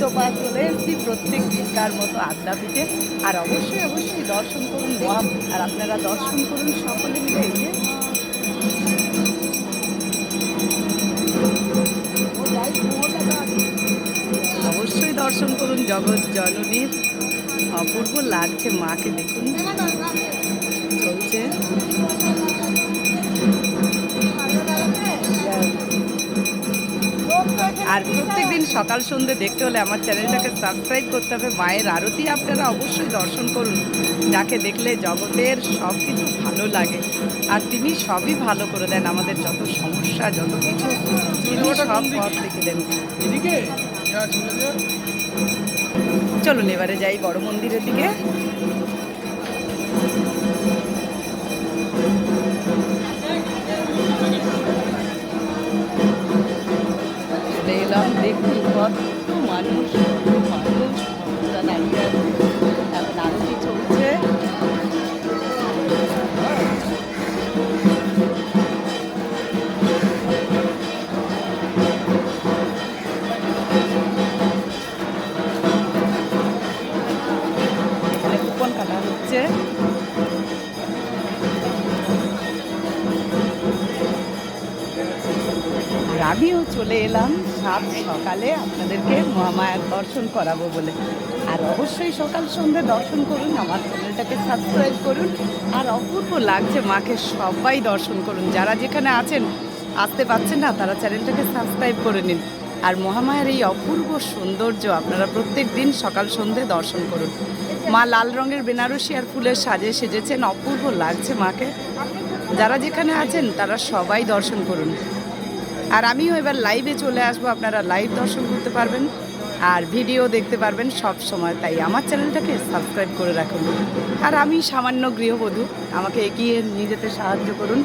সুতপা চলে এসেছি প্রত্যেক দিনকার মতো আড্ডা পিঠে আর অবশ্যই অবশ্যই দর্শন করুন মহা আর আপনারা দর্শন করুন সকলে মিলে এই অবশ্যই দর্শন করুন, জগৎ জননীর। অপূর্ব লাগছে মাকে দেখুন। আর প্রত্যেকদিন সকাল সন্ধ্যে দেখতে হলে আমার চ্যানেলটাকে সাবস্ক্রাইব করতে হবে। মায়ের আরতি আপনারা অবশ্যই দর্শন করুন। যাকে দেখলে জগতের সব কিছু ভালো লাগে। আর তিনি সবই ভালো করে দেন। আমাদের যত সমস্যা যত কিছু তিনি সব পথ লিখে দেন। চলুন এবারে যাই বড় মন্দিরের দিকে। চলে এলাম দেখুন কত মানুষ মানুষ ভক্তরা দাঁড়িয়ে আছে কুপন কাটা হচ্ছে আমিও চলে এলাম সাত সকালে আপনাদেরকে মহামায়ার দর্শন করাবো বলে। আর অবশ্যই সকাল সন্ধ্যে দর্শন করুন, আমার চ্যানেলটাকে সাবস্ক্রাইব করুন। আর অপূর্ব লাগছে মাকে সবাই দর্শন করুন। যারা যেখানে আছেন, আসতে পারছেন না, তারা চ্যানেলটাকে সাবস্ক্রাইব করে নিন। আর মহামায়ার এই অপূর্ব সৌন্দর্য আপনারা প্রত্যেক দিন সকাল সন্ধ্যে দর্শন করুন। মা লাল রঙের বেনারসি আর ফুলের সাজে সেজেছেন। অপূর্ব লাগছে মাকে। যারা যেখানে আছেন, তারা সবাই দর্শন করুন। আর আমিও এবার লাইভে চলে আসব, আপনারা লাইভ দর্শন করতে পারবেন আর ভিডিও দেখতে পারবেন সব সময়। তাই আমার চ্যানেলটাকে সাবস্ক্রাইব করে রাখুন। আর আমি সামান্য গৃহবধূ, আমাকে এগিয়ে নিয়ে যেতে সাহায্য করুন।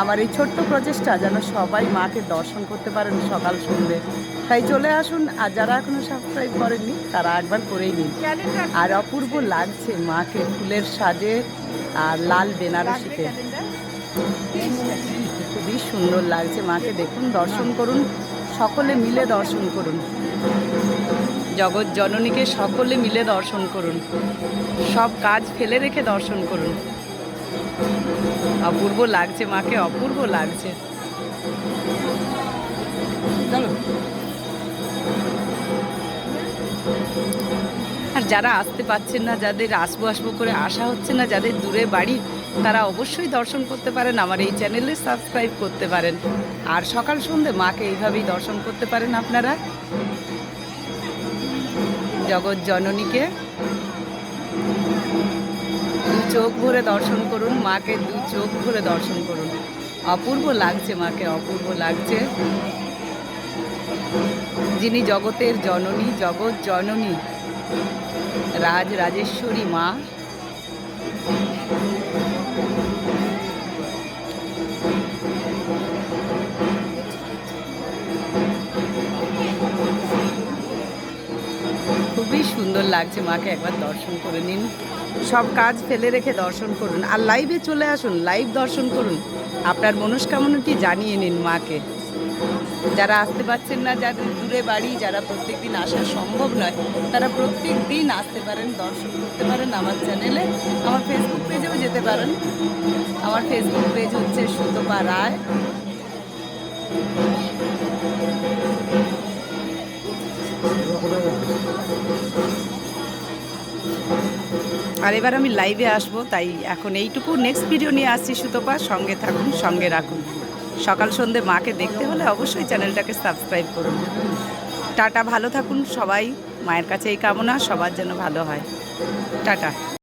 আমার এই ছোট্ট প্রচেষ্টা যেন সবাই মাকে দর্শন করতে পারেন সকাল সন্ধ্যে। তাই চলে আসুন, আর যারা এখনও সাবস্ক্রাইব করেননি, তারা একবার করেই নিন। আর অপূর্ব লাগছে মাকে ফুলের সাজে, আর লাল বেনারসিতে। সুন্দর লাগছে। মাকে দেখুন, দর্শন করুন, সকলে মিলে দর্শন করুন। জগৎ জননীকে সকলে মিলে দর্শন করুন। সব কাজ ফেলে রেখে দর্শন করুন। অপূর্ব লাগছে মাকে, অপূর্ব লাগছে। আর যারা আসতে পারছেন না, যাদের আসব আসব করে আসা হচ্ছে না, যাদের দূরে বাড়ি তারা অবশ্যই দর্শন করতে পারেন, আমার এই চ্যানেলে সাবস্ক্রাইব করতে পারেন। আর সকাল সন্ধে মাকে এইভাবেই দর্শন করতে পারেন আপনারা। জগৎ জননীকে দু চোখ ভরে দর্শন করুন, মাকে দু চোখ ভরে দর্শন করুন। অপূর্ব লাগছে মাকে, অপূর্ব লাগছে। যিনি জগতের জননী, জগৎ জননী, রাজ রাজেশ্বরী মা। খুবই সুন্দর লাগছে মাকে একবার দর্শন করে নিন। সব কাজ ফেলে রেখে দর্শন করুন। আর লাইভে চলে আসুন লাইভ দর্শন করুন। আপনার মনস্কামনাটি জানিয়ে নিন মাকে। যারা আসতে পারছেন না যাদের দূরে বাড়ি, যারা প্রত্যেকদিন আসা সম্ভব নয়, তারা প্রত্যেক দিন আসতে পারেন, দর্শন করতে পারেন আমার চ্যানেলে আমার ফেসবুক পেজেও যেতে পারেন। আমার ফেসবুক পেজ হচ্ছে সুতপা রায়। আর এবার আমি লাইভে আসব, তাই এখন এইটুকু। নেক্সট ভিডিও নিয়ে আসছি সুতপা, সঙ্গে থাকুন, সঙ্গে রাখুন। সকাল সন্ধে মাকে দেখতে হলে অবশ্যই চ্যানেলটাকে সাবস্ক্রাইব করুন। টাটা, ভালো থাকুন সবাই। মায়ের কাছে এই কামনা, সবার যেন ভালো হয়। টাটা।